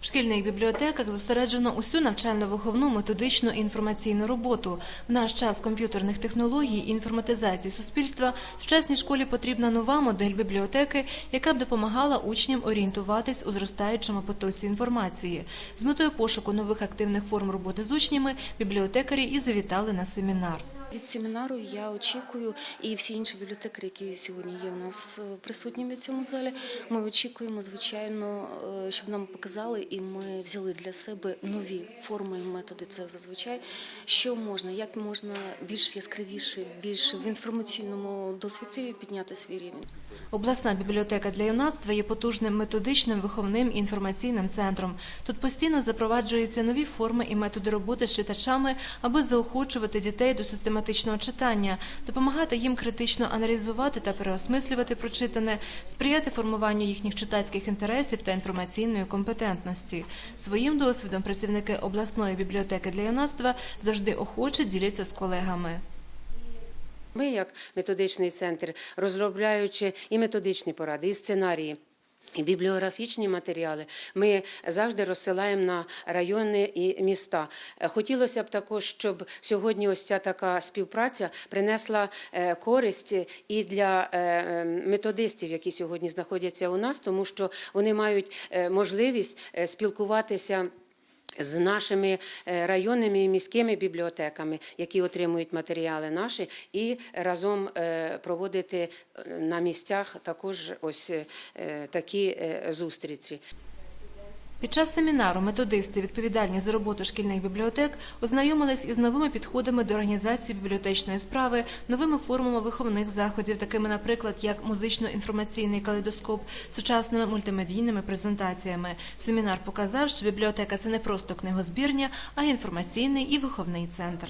В шкільних бібліотеках зосереджено усю навчально-виховну, методичну і інформаційну роботу. В наш час комп'ютерних технологій і інформатизації суспільства сучасній школі потрібна нова модель бібліотеки, яка б допомагала учням орієнтуватись у зростаючому потоці інформації. З метою пошуку нових активних форм роботи з учнями бібліотекарі і завітали на семінар. Від семінару я очікую, і всі інші бібліотекарі, які сьогодні є у нас е, присутніми в цьому залі. Ми очікуємо, звичайно, е, щоб нам показали, і ми взяли для себе нові форми і методи. Це зазвичай що можна, як можна більш яскравіше, більш в інформаційному досвіді підняти свій рівень. Обласна бібліотека для юнацтва є потужним методичним, виховним інформаційним центром. Тут постійно запроваджуються нові форми і методи роботи з читачами, аби заохочувати дітей до систематичного читання, допомагати їм критично аналізувати та переосмислювати прочитане, сприяти формуванню їхніх читацьких інтересів та інформаційної компетентності. Своїм досвідом працівники обласної бібліотеки для юнацтва завжди охоче діляться з колегами. Ми, як методичний центр, розробляючи і методичні поради, і сценарії. Бібліографічні матеріали ми завжди розсилаємо на райони і міста. Хотілося б також, щоб сьогодні ось ця така співпраця принесла е, користь і для е, методистів, які сьогодні знаходяться у нас, тому що вони мають е, можливість спілкуватися. З нашими е, районними і міськими бібліотеками, які отримують матеріали наші, і разом е, проводити е, на місцях також ось такі зустрічі. Під час семінару методисти, відповідальні за роботу шкільних бібліотек, ознайомились із новими підходами до організації бібліотечної справи, новими формами виховних заходів, такими, наприклад, як музично-інформаційний калейдоскоп, сучасними мультимедійними презентаціями. Семінар показав, що бібліотека це не просто книгозбірня, а інформаційний і виховний центр.